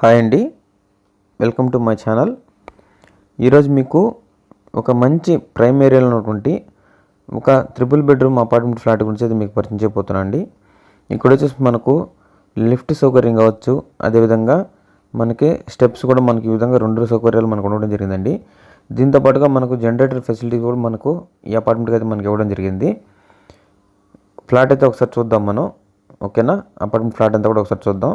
Hi అండి. Welcome to my channel. ఈరోజు మీకు ఒక మంచి ప్రైమ్ ఏరియాలో ఉన్నటువంటి ఒక త్రిపుల్ బెడ్రూమ్ అపార్ట్మెంట్ ఫ్లాట్ గురించి అయితే మీకు పరిచయం చేయబోతున్నాను అండి. ఇక్కడ వచ్చేసి మనకు లిఫ్ట్ సౌకర్యం కావచ్చు అదేవిధంగా మనకి స్టెప్స్ కూడా మనకి ఈ విధంగా రెండు సౌకర్యాలు మనకు ఉండడం జరిగిందండి. దీంతో పాటుగా మనకు జనరేటర్ ఫెసిలిటీ కూడా మనకు ఈ అపార్ట్మెంట్కి అయితే మనకి ఇవ్వడం జరిగింది. ఫ్లాట్ అయితే ఒకసారి చూద్దాం మనం. ఓకేనా? అపార్ట్మెంట్ ఫ్లాట్ అంతా కూడా ఒకసారి చూద్దాం.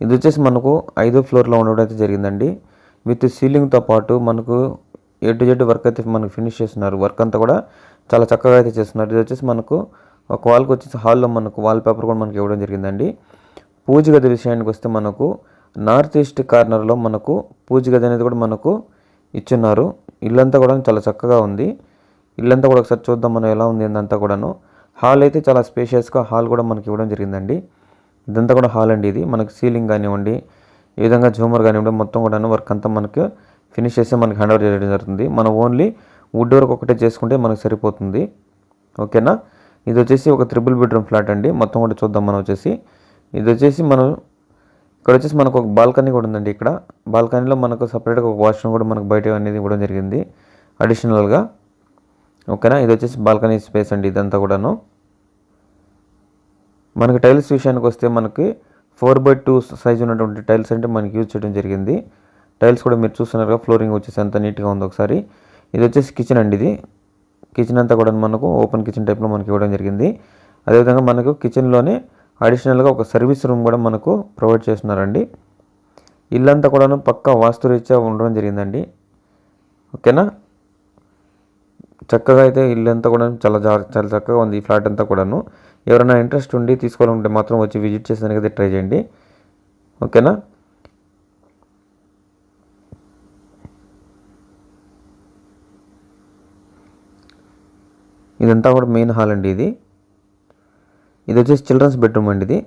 ఇది వచ్చేసి మనకు ఐదో ఫ్లోర్లో ఉండడం అయితే జరిగిందండి. విత్ సీలింగ్తో పాటు మనకు ఏ టు జెడ్ వర్క్ అయితే మనకు ఫినిష్ చేస్తున్నారు వర్క్ అంతా కూడా చాలా చక్కగా అయితే చేస్తున్నారు. ఇది వచ్చేసి మనకు ఒక వాల్కి వచ్చేసి హాల్లో మనకు వాల్ పేపర్ కూడా మనకి ఇవ్వడం జరిగిందండి. పూజ గది విషయానికి వస్తే మనకు నార్త్ ఈస్ట్ కార్నర్లో మనకు పూజ గది అనేది కూడా మనకు ఇచ్చున్నారు. ఇల్లంతా కూడా చాలా చక్కగా ఉంది. ఇల్లంతా కూడా ఒకసారి చూద్దాం మనం ఎలా ఉంది అంతా కూడాను. హాల్ అయితే చాలా స్పేషియస్గా హాల్ కూడా మనకి ఇవ్వడం జరిగిందండి. ఇదంతా కూడా హాల్ అండి ఇది. మనకి సీలింగ్ కానివ్వండి ఈ విధంగా జూమర్ కానివ్వండి మొత్తం కూడా వర్క్ అంతా మనకి ఫినిష్ చేసి మనకి హ్యాండ్ ఓవర్ చేయడం జరుగుతుంది. మనం ఓన్లీ వుడ్ వర్క్ ఒకటే చేసుకుంటే మనకు సరిపోతుంది. ఓకేనా? ఇది వచ్చేసి ఒక త్రిబుల్ బెడ్రూమ్ ఫ్లాట్ అండి. మొత్తం కూడా చూద్దాం మనం వచ్చేసి. ఇది వచ్చేసి మనం ఇక్కడ వచ్చేసి మనకు ఒక బాల్కనీ కూడా ఉందండి ఇక్కడ. బాల్కనీలో మనకు సపరేట్గా ఒక వాష్రూమ్ కూడా మనకు బయట అనేది ఇవ్వడం జరిగింది. అడిషనల్గా ఓకేనా? ఇది వచ్చేసి బాల్కనీ స్పేస్ అండి ఇదంతా కూడాను. మనకి టైల్స్ విషయానికి వస్తే మనకి ఫోర్ బై టూ సైజ్ ఉన్నటువంటి టైల్స్ అంటే మనకి యూజ్ చేయడం జరిగింది. టైల్స్ కూడా మీరు చూస్తున్నారుగా ఫ్లోరింగ్ వచ్చేసి ఎంత నీట్గా ఉందో ఒకసారి. ఇది వచ్చేసి కిచెన్ అండి ఇది. కిచెన్ అంతా కూడా మనకు ఓపెన్ కిచెన్ టైప్లో మనకి ఇవ్వడం జరిగింది. అదేవిధంగా మనకు కిచెన్లోనే అడిషనల్గా ఒక సర్వీస్ రూమ్ కూడా మనకు ప్రొవైడ్ చేస్తున్నారండి. ఇల్లంతా కూడాను పక్కా వాస్తురీత్యా ఉండడం జరిగిందండి. ఓకేనా? చక్కగా అయితే ఇల్లు అంతా కూడా చాలా జా- చాలా చక్కగా ఉంది. ఈ ఫ్లాట్ అంతా కూడాను. ఎవరైనా ఇంట్రెస్ట్ ఉండి తీసుకోవాలంటే మాత్రం వచ్చి విజిట్ చేసేదానికి అయితే ట్రై చేయండి. ఓకేనా? ఇదంతా కూడా మెయిన్ హాల్ అండి ఇది. ఇది వచ్చేసి చిల్డ్రన్స్ బెడ్రూమ్ అండి ఇది.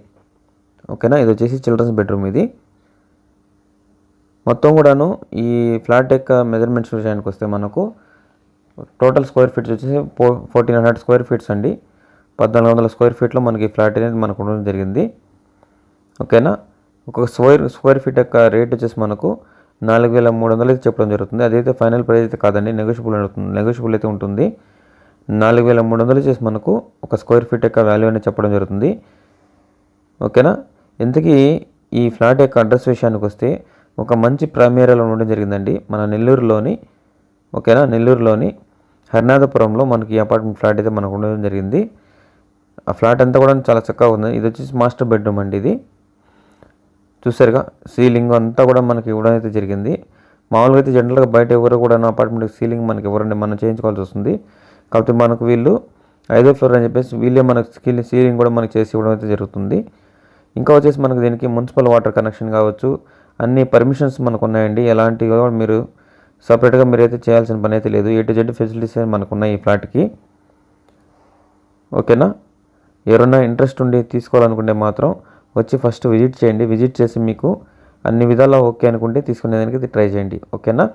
ఓకేనా? ఇది వచ్చేసి చిల్డ్రన్స్ బెడ్రూమ్ ఇది. మొత్తం కూడాను ఈ ఫ్లాట్ యొక్క మెజర్మెంట్స్ విషయానికి వస్తే మనకు టోటల్ స్క్వేర్ ఫీట్స్ వచ్చేసి ఫో ఫోర్టీన్ హండ్రెడ్ స్క్వేర్ ఫీట్స్ అండి. పద్నాలుగు వందల స్క్వేర్ ఫీట్లో మనకి ఫ్లాట్ అనేది మనకు ఉండడం జరిగింది. ఓకేనా? ఒక స్క్వేర్ స్క్వేర్ ఫీట్ యొక్క రేట్ వచ్చేసి మనకు నాలుగు వేల మూడు వందలు అయితే చెప్పడం జరుగుతుంది. అదైతే ఫైనల్ ప్రైస్ అయితే కాదండి నెగోషియబుల్ అవుతుంది నెగోషియబుల్ అయితే ఉంటుంది. నాలుగు వేల మూడు వందలు చేసి మనకు ఒక స్క్వేర్ ఫీట్ యొక్క వాల్యూ అనేది చెప్పడం జరుగుతుంది. ఓకేనా? ఇంతకీ ఈ ఫ్లాట్ యొక్క అడ్రస్ విషయానికి వస్తే ఒక మంచి ప్రైమేరియాలో ఉండడం జరిగిందండి. మన నెల్లూరులోని ఓకేనా? నెల్లూరులోని హరినాథపురంలో మనకి అపార్ట్మెంట్ ఫ్లాట్ అయితే మనకు ఉండడం జరిగింది. ఆ ఫ్లాట్ అంతా కూడా చాలా చక్కగా ఉంది. ఇది వచ్చేసి మాస్టర్ బెడ్రూమ్ అండి ఇది. చూసారుగా సీలింగ్ అంతా కూడా మనకి ఇవ్వడం అయితే జరిగింది. మామూలుగా అయితే జనరల్గా బయట ఎవరు కూడా అపార్ట్మెంట్ సీలింగ్ మనకి ఎవరండి మనం చేయించుకోవాల్సి వస్తుంది. కాకపోతే మనకు వీళ్ళు ఐదో ఫ్లోర్ అని చెప్పేసి వీళ్ళే మనకు సీలింగ్ కూడా మనకి చేసి ఇవ్వడం అయితే జరుగుతుంది. ఇంకా వచ్చేసి మనకు దీనికి మున్సిపల్ వాటర్ కనెక్షన్ కావచ్చు. అన్ని పర్మిషన్స్ మనకు ఉన్నాయండి. ఎలాంటివి కూడా మీరు సపరేట్గా మీరైతే చేయాల్సిన పని అయితే లేదు. ఏ టు జెడ్ ఫెసిలిటీస్ మనకున్నాయి ఈ ఫ్లాట్కి ఓకేనా ఎవరైనా ఇంట్రెస్ట్ ఉండి తీసుకోవాలనుకుంటే మాత్రం వచ్చి ఫస్ట్ విజిట్ చేయండి. విజిట్ చేసి మీకు అన్ని విధాలా ఓకే అనుకుంటే తీసుకునేదానికి ఇది ట్రై చేయండి. ఓకేనా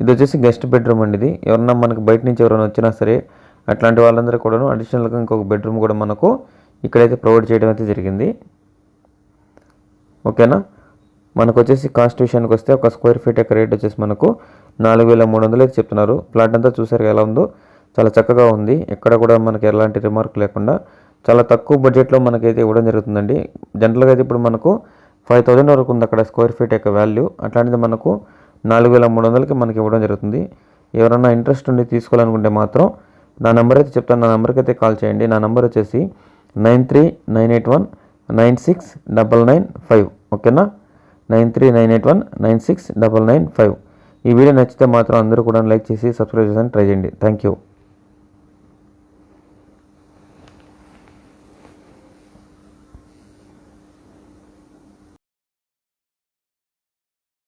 ఇది వచ్చేసి గెస్ట్ బెడ్రూమ్ అండి ఇది. ఎవరన్నా మనకు బయట నుంచి ఎవరైనా వచ్చినా సరే అట్లాంటి వాళ్ళందరూ కూడాను అడిషనల్గా ఇంకొక బెడ్రూమ్ కూడా మనకు ఇక్కడైతే ప్రొవైడ్ చేయడం అయితే జరిగింది. ఓకేనా మనకు వచ్చేసి కాస్ట్ విషయానికి వస్తే ఒక స్క్వేర్ ఫీట్ యొక్క రేట్ వచ్చేసి మనకు నాలుగు వేల మూడు వందలు అయితే చెప్తున్నారు. ప్లాట్ అంతా చూసారు ఎలా ఉందో? చాలా చక్కగా ఉంది. ఎక్కడ కూడా మనకి ఎలాంటి రిమార్క్ లేకుండా చాలా తక్కువ బడ్జెట్లో మనకైతే ఇవ్వడం జరుగుతుందండి. జనరల్గా అయితే ఇప్పుడు మనకు ఫైవ్ థౌజండ్ వరకు ఉంది అక్కడ స్క్వేర్ ఫీట్ యొక్క వాల్యూ అట్లాంటిది మనకు నాలుగు వేల మూడు వందలకి మనకి ఇవ్వడం జరుగుతుంది. ఎవరైనా ఇంట్రెస్ట్ ఉండి తీసుకోవాలనుకుంటే మాత్రం నా నెంబర్ అయితే చెప్తాను. నా నెంబర్కి అయితే కాల్ చేయండి. నా నెంబర్ వచ్చేసి nine three nine eight one nine six double nine five. ఓకేనా? Nine three nine eight one nine six double nine five ఈ వీడియో నచ్చితే మాత్రం అందరూ కూడా లైక్ చేసి సబ్స్క్రైబ్ చేసి ట్రై చేయండి. Thank you.